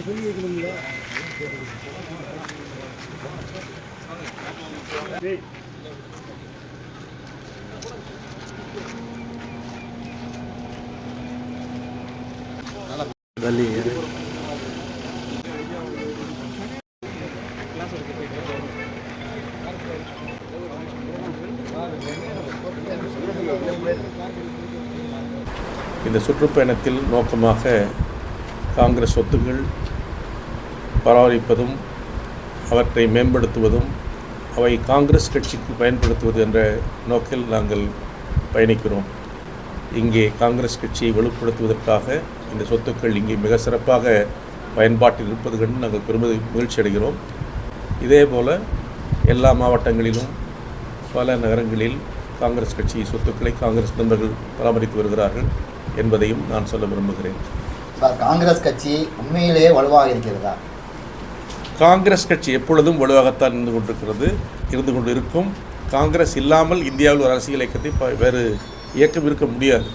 அவங்க சொல்லி வைக்கணுங்களா இந்த சுற்றுப்பயணத்தில் நோக்கமாக காங்கிரஸ் சொத்துக்கள் பராமரிப்பதும் அவற்றை மேம்படுத்துவதும் அவை காங்கிரஸ் கட்சிக்கு பயன்படுத்துவது என்ற நோக்கில் நாங்கள் பயணிக்கிறோம். இங்கே காங்கிரஸ் கட்சியை வலுப்படுத்துவதற்காக இந்த சொத்துக்கள் இங்கே மிக சிறப்பாக பயன்பாட்டில் இருப்பது கண்டு நாங்கள் பெருமதி மகிழ்ச்சி அடைகிறோம். இதேபோல் எல்லா மாவட்டங்களிலும் பல நகரங்களில் காங்கிரஸ் கட்சி சொத்துக்களை காங்கிரஸ் நண்பர்கள் பராமரித்து வருகிறார்கள் என்பதையும் நான் சொல்ல விரும்புகிறேன். காங்கிரஸ் கட்சி உண்மையிலேயே வலுவாக இருக்கிறதா? காங்கிரஸ் கட்சி எப்பொழுதும் வலுவாகத்தான் இருந்து கொண்டிருக்கிறது இருந்து கொண்டு இருக்கும் காங்கிரஸ் இல்லாமல் இந்தியாவில் ஒரு அரசியல் இயக்கத்தை வேறு இயக்கம் இருக்க முடியாது.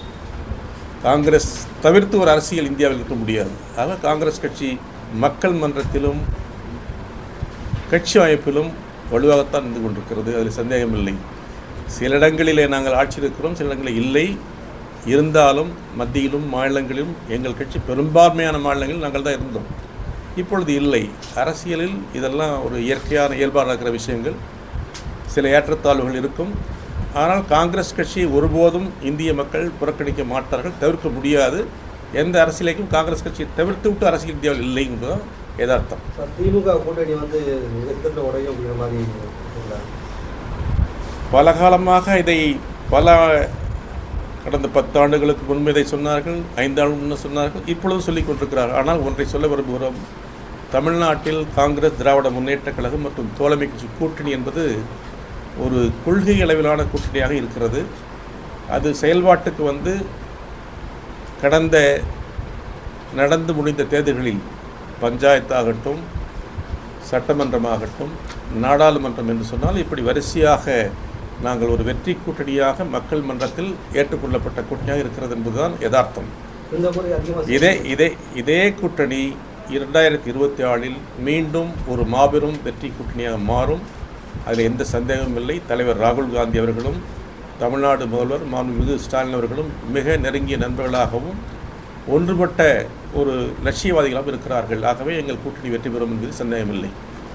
காங்கிரஸ் தவிர்த்து ஒரு அரசியல் இந்தியாவில் இருக்க முடியாது. ஆக காங்கிரஸ் கட்சி மக்கள் மன்றத்திலும் கட்சி அமைப்பிலும் வலுவாகத்தான் இருந்து கொண்டிருக்கிறது. அதில் சந்தேகமில்லை. சில இடங்களிலே நாங்கள் ஆட்சி இருக்கிறோம் சில இடங்களில் இல்லை. இருந்தாலும் மத்தியிலும் மாநிலங்களிலும் எங்கள் கட்சி பெரும்பான்மையான மாநிலங்களில் நாங்கள் தான் இருந்தோம். இப்பொழுது இல்லை. அரசியலில் இதெல்லாம் ஒரு இயற்கையான இயல்பாக இருக்கிற விஷயங்கள். சில ஏற்றத்தாழ்வுகள் இருக்கும். ஆனால் காங்கிரஸ் கட்சியை ஒருபோதும் இந்திய மக்கள் புறக்கணிக்க மாட்டார்கள் தவிர்க்க முடியாது. எந்த அரசியலைக்கும் காங்கிரஸ் கட்சியை தவிர்த்து விட்டு அரசியல் இந்தியாவில் இல்லை என்பதுதான் யதார்த்தம். சார் திமுக கூட்டணி வந்து உடையும் அப்படிங்கிற மாதிரி? பல காலமாக இதை பல கடந்த பத்தாண்டுகளுக்கு முன்பு இதை சொன்னார்கள் ஐந்தாண்டு முன்ன சொன்னார்கள் இப்பொழுதும் சொல்லிக் கொண்டிருக்கிறார்கள். ஆனால் ஒன்றை சொல்ல விரும்புகிறோம். தமிழ்நாட்டில் காங்கிரஸ் திராவிட முன்னேற்றக் கழகம் மற்றும் தோழமை கட்சி கூட்டணி என்பது ஒரு கொள்கை அளவிலான கூட்டணியாக இருக்கிறது. அது செயல்பாட்டுக்கு வந்து கடந்த நடந்து முடிந்த தேர்தல்களில் பஞ்சாயத்தாகட்டும் சட்டமன்றமாகட்டும் நாடாளுமன்றம் என்று சொன்னால் இப்படி வரிசையாக நாங்கள் ஒரு வெற்றி கூட்டணியாக மக்கள் மன்றத்தில் ஏற்றுக்கொள்ளப்பட்ட கூட்டணியாக இருக்கிறது என்பதுதான் யதார்த்தம். இதே இதே இதே கூட்டணி இரண்டாயிரத்தி இருபத்தி ஆறில் மீண்டும் ஒரு மாபெரும் வெற்றி கூட்டணியாக மாறும். அதில் எந்த சந்தேகமும் இல்லை. தலைவர் ராகுல் காந்தி அவர்களும் தமிழ்நாடு முதல்வர் மாண்புமிகு ஸ்டாலின் அவர்களும் மிக நெருங்கிய நண்பர்களாகவும் ஒன்றுபட்ட ஒரு லட்சியவாதிகளாகவும் இருக்கிறார்கள். ஆகவே எங்கள் கூட்டணி வெற்றி பெறும் என்பது சந்தேகமில்லை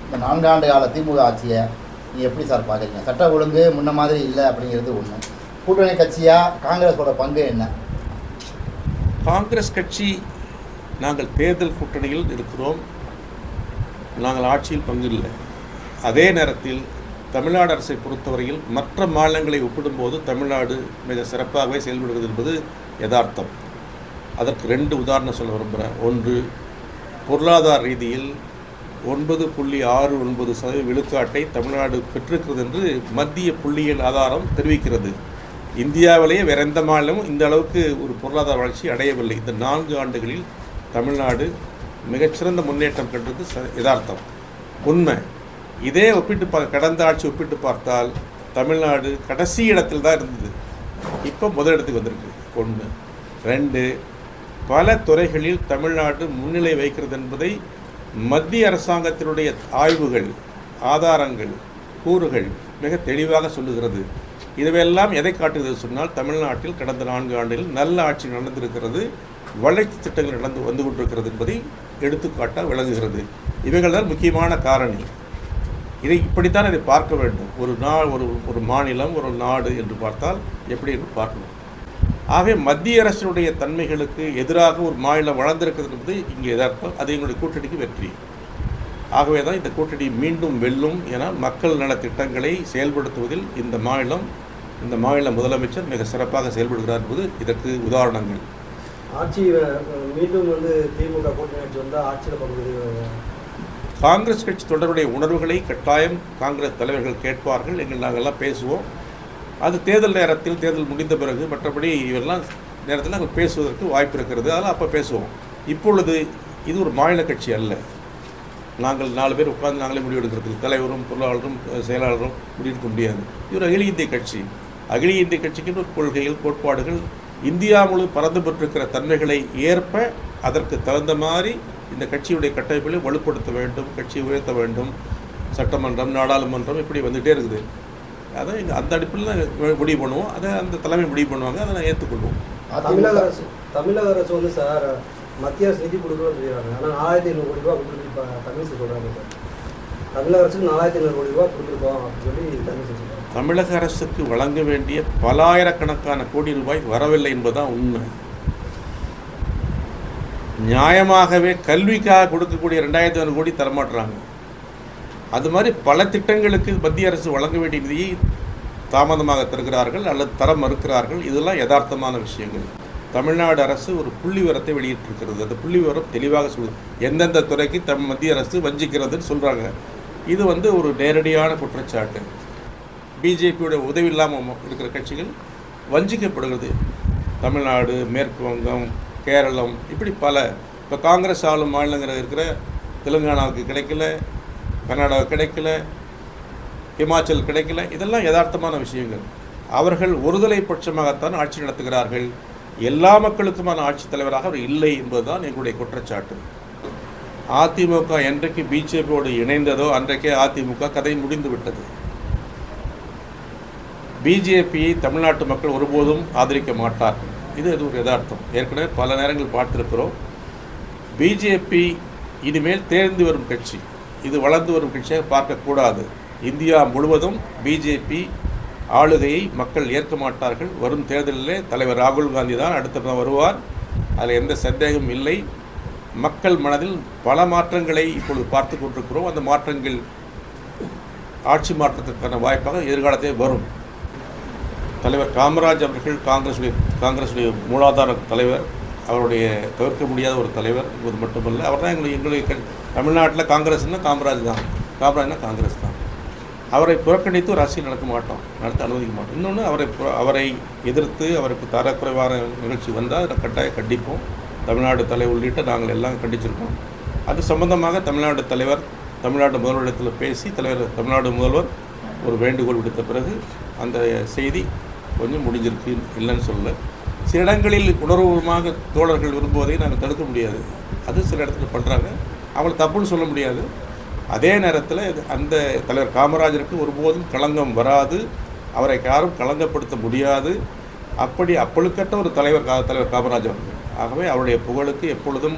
இந்த நான்காண்டு கால திமுக ஆட்சியை நீ எப்படி சார் பார்க்குறீங்க? சட்ட ஒழுங்கு முன்ன மாதிரி இல்லை அப்படிங்கிறது ஒன்று கூட்டணி கட்சியாக காங்கிரஸோட பங்கு என்ன? காங்கிரஸ் கட்சி நாங்கள் தேர்தல் கூட்டணியில் இருக்கிறோம். நாங்கள் ஆட்சியில் பங்கு இல்லை அதே நேரத்தில் தமிழ்நாடு அரசை பொறுத்தவரையில் மற்ற மாநிலங்களை ஒப்பிடும்போது தமிழ்நாடு மிக சிறப்பாகவே செயல்படுகிறது என்பது யதார்த்தம். அதற்கு ரெண்டு உதாரணம் சொல்ல விரும்புகிறேன். ஒன்று பொருளாதார ரீதியில் ஒன்பது புள்ளி ஆறு ஒன்பது சதவீத விழுக்காட்டை தமிழ்நாடு பெற்றிருக்கிறது என்று மத்திய புள்ளியியல் ஆதாரம் தெரிவிக்கிறது. இந்தியாவிலேயே வேற எந்த மாநிலமும் இந்த அளவுக்கு ஒரு பொருளாதார வளர்ச்சி அடையவில்லை. இந்த நான்கு ஆண்டுகளில் தமிழ்நாடு மிகச்சிறந்த முன்னேற்றம் கண்டது ச- யதார்த்தம். உண்மை. இதே ஒப்பிட்டு பா கடந்த ஆட்சி ஒப்பிட்டு பார்த்தால் தமிழ்நாடு கடைசி இடத்தில் தான் இருந்தது. இப்போ முதல் இடத்துக்கு வந்திருக்கு. ஒன்று ரெண்டு பல துறைகளில் தமிழ்நாடு முன்னிலை வைக்கிறது என்பதை மத்திய அரசாங்கத்தினுடைய ஆய்வுகள் ஆதாரங்கள் கூறுகள் மிக தெளிவாக சொல்லுகிறது. இதுவெல்லாம் எதை காட்டுகிறது சொன்னால் தமிழ்நாட்டில் கடந்த நான்கு ஆண்டுகளில் நல்ல ஆட்சி நடந்திருக்கிறது. வளர்ச்சி திட்டங்கள் நடந்து வந்து கொண்டிருக்கிறது என்பதை எடுத்துக்காட்டாக விளங்குகிறது. இவைகள் தான் முக்கியமான காரணி. இதை இப்படித்தான் இதை பார்க்க வேண்டும். ஒரு நா ஒரு ஒரு மாநிலம் ஒரு நாடு என்று பார்த்தால் எப்படி என்று பார்க்கணும். ஆகவே மத்திய அரசினுடைய தன்மைகளுக்கு எதிராக ஒரு மாநிலம் வளர்ந்திருக்கிறது என்பது இங்கே எதார்த்தம் அது எங்களுடைய கூட்டணிக்கு வெற்றி. ஆகவே தான் இந்த கூட்டணி மீண்டும் வெல்லும் என மக்கள் நல திட்டங்களை செயல்படுத்துவதில் இந்த மாநிலம் இந்த மாநில முதலமைச்சர் மிக சிறப்பாக செயல்படுகிறார் என்பது இதற்கு உதாரணங்கள். ஆட்சி மீண்டும் வந்து திமுக கூட்டணி ஆட்சி வந்தால் ஆட்சியில் பங்கு காங்கிரஸ் கட்சி தொடர்புடைய உணர்வுகளை கட்டாயம் காங்கிரஸ் தலைவர்கள் கேட்பார்கள். எங்கள் நாங்கள்லாம் பேசுவோம். அது தேர்தல் நேரத்தில் தேர்தல் முடிந்த பிறகு மற்றபடி இவெல்லாம் நேரத்தில் நாங்கள் பேசுவதற்கு வாய்ப்பு இருக்கிறது. அதெல்லாம் அப்போ பேசுவோம். இப்பொழுது இது ஒரு மாநில கட்சி அல்ல. நாங்கள் நாலு பேர் உட்கார்ந்து நாங்களே முடிவெடுக்கிறதுக்கு தலைவரும் பொருளாளரும் செயலாளரும் முடிவெடுக்க முடியாது. இது ஒரு அகில இந்திய கட்சி. அகில இந்திய கட்சிக்கு ஒரு கொள்கைகள் கோட்பாடுகள் இந்தியா முழு பறந்து பெற்றிருக்கிற தன்மைகளை ஏற்ப அதற்கு தகுந்த மாதிரி இந்த கட்சியுடைய கட்டமைப்புகளை வலுப்படுத்த வேண்டும் கட்சியை உயர்த்த வேண்டும். சட்டமன்றம் நாடாளுமன்றம் இப்படி வந்துகிட்டே இருக்குது. அதை இங்கே அந்த அடிப்பில் முடிவு பண்ணுவோம். அதை அந்த தலைமை முடிவு பண்ணுவாங்க. அதை நான் ஏற்றுக்கொள்வோம். தமிழக அரசு தமிழக அரசு வந்து சார் மத்திய அரசு நிதி கொடுக்குறோம்னு சொல்லிடுறாங்க. ஆனால் நாலாயிரத்தி ஐநூறு கோடி ரூபா கொடுத்து தமிழ் சொல்கிறாங்க சார். தமிழக அரசுக்கு நாலாயிரத்தி ஐநூறு கோடி ரூபா கொடுத்துருக்கோம் அப்படின்னு சொல்லி தமிழ் சொல்கிறாங்க தமிழக அரசுக்கு வழங்க வேண்டிய பலாயிரக்கணக்கான கோடி ரூபாய் வரவில்லை என்பதுதான் உண்மை. நியாயமாகவே கல்விக்காக கொடுக்கக்கூடிய ரெண்டாயிரத்தி ஐநூறு கோடி தரமாட்டுறாங்க அது மாதிரி பல திட்டங்களுக்கு மத்திய அரசு வழங்க வேண்டிய நிதியை தாமதமாக தருகிறார்கள் அல்லது தர மறுக்கிறார்கள். இதெல்லாம் யதார்த்தமான விஷயங்கள். தமிழ்நாடு அரசு ஒரு புள்ளி விவரத்தை வெளியிட்டிருக்கிறது. அந்த புள்ளி விவரம் தெளிவாக சொல்லுது. எந்தெந்த துறைக்கு தம் மத்திய அரசு வஞ்சிக்கிறதுன்னு சொல்கிறாங்க இது வந்து ஒரு நேரடியான குற்றச்சாட்டு. பிஜேபியோட உதவி இல்லாமல் இருக்கிற கட்சிகள் வஞ்சிக்கப்படுகிறது. தமிழ்நாடு மேற்கு வங்கம் கேரளம் இப்படி பல. இப்போ காங்கிரஸ் ஆளும் மாநிலங்கள் இருக்கிற தெலுங்கானாவுக்கு கிடைக்கல கர்நாடகா கிடைக்கல ஹிமாச்சல் கிடைக்கல. இதெல்லாம் யதார்த்தமான விஷயங்கள். அவர்கள் ஒருதலை பட்சமாகத்தான் ஆட்சி நடத்துகிறார்கள். எல்லா மக்களுக்குமான ஆட்சித் தலைவராக அவர் இல்லை என்பதுதான் எங்களுடைய குற்றச்சாட்டு. அதிமுக என்றைக்கு பிஜேபியோடு இணைந்ததோ அன்றைக்கே அதிமுக கதை முடிந்து விட்டது. பிஜேபியை தமிழ்நாட்டு மக்கள் ஒருபோதும் ஆதரிக்க மாட்டார்கள் இது அது ஒரு யதார்த்தம். ஏற்கனவே பல நேரங்கள் பார்த்துருக்கிறோம். பிஜேபி இனிமேல் தேர்ந்து வரும் கட்சி. இது வளர்ந்து வரும் கட்சியாக பார்க்கக்கூடாது. இந்தியா முழுவதும் பிஜேபி ஆளுகையை மக்கள் ஏற்க மாட்டார்கள். வரும் தேர்தலிலே தலைவர் ராகுல் காந்தி தான் அடுத்த வருவார். அதில் எந்த சந்தேகமும் இல்லை. மக்கள் மனதில் பல மாற்றங்களை இப்பொழுது பார்த்து கொண்டிருக்கிறோம். அந்த மாற்றங்கள் ஆட்சி மாற்றத்திற்கான வாய்ப்பாக எதிர்காலத்தில் வரும். தலைவர் காமராஜ் அவர்கள் காங்கிரஸுடைய காங்கிரஸுடைய மூலாதார தலைவர் அவருடைய தவிர்க்க முடியாத ஒரு தலைவர் இது மட்டுமல்ல அவர் தான் எங்களுக்கு எங்களுடைய தமிழ்நாட்டில் காங்கிரஸ்னால் காமராஜ் தான். காமராஜ்னா காங்கிரஸ் தான். அவரை புறக்கணித்து ஒரு அரசியல் நடக்க மாட்டோம் நடத்த அனுமதிக்க மாட்டோம். இன்னொன்று அவரை புற- அவரை எதிர்த்து அவருக்கு தரக்குறைவான நிகழ்ச்சி வந்தால் அதை கட்டாயம் கண்டிப்போம். தமிழ்நாடு தலைவர் உள்ளிட்ட நாங்கள் எல்லாம் கண்டிச்சிருக்கோம். அது சம்பந்தமாக தமிழ்நாடு தலைவர் தமிழ்நாடு முதல்வரிடத்தில் பேசி தலைவர் தமிழ்நாடு முதல்வர் ஒரு வேண்டுகோள் விடுத்த பிறகு அந்த செய்தி கொஞ்சம் முடிஞ்சிருக்கு இல்லைன்னு சொல்ல சில இடங்களில் உணர்வுபூர்வமாக தோழர்கள் விரும்புவதை நாங்கள் தடுக்க முடியாது. அது சில இடத்துல பண்ணுறாங்க அவங்களை தப்புன்னு சொல்ல முடியாது. அதே நேரத்தில் இது- அந்த தலைவர் காமராஜருக்கு ஒருபோதும் களங்கம் வராது. அவரை யாரும் களங்கப்படுத்த முடியாது. அப்படி அப்பழுக்கட்ட ஒரு தலைவர் கா தலைவர் காமராஜர் ஆகவே அவருடைய புகழுக்கு எப்பொழுதும்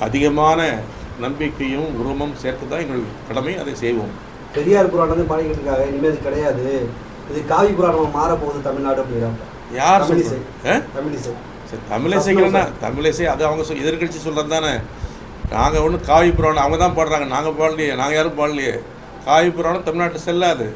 அதிகமான நம்பிக்கையும் உருவமும் சேர்த்து தான் எங்கள் கடமை அதை செய்வோம். பெரியார் புராணம் வந்து பாடிக்கிட்டு இருக்காங்க. இனிமேல் கிடையாது. இது காவி புராணம் மாறப்போகுது தமிழ்நாடு அப்படிங்கிறாங்க யார் தமிழிசை? தமிழிசை சரி தமிழிசைக்கிறேன்னா தமிழிசை அது அவங்க சொல் எதிர்கட்சி சொல்கிறது தானே. நாங்கள் ஒன்றும் காவி புராணம் அவங்க தான் பாடுறாங்க. நாங்கள் பாடலையே நாங்கள் யாரும் பாடலையே. காவி புராணம் தமிழ்நாட்டு செல்லாது.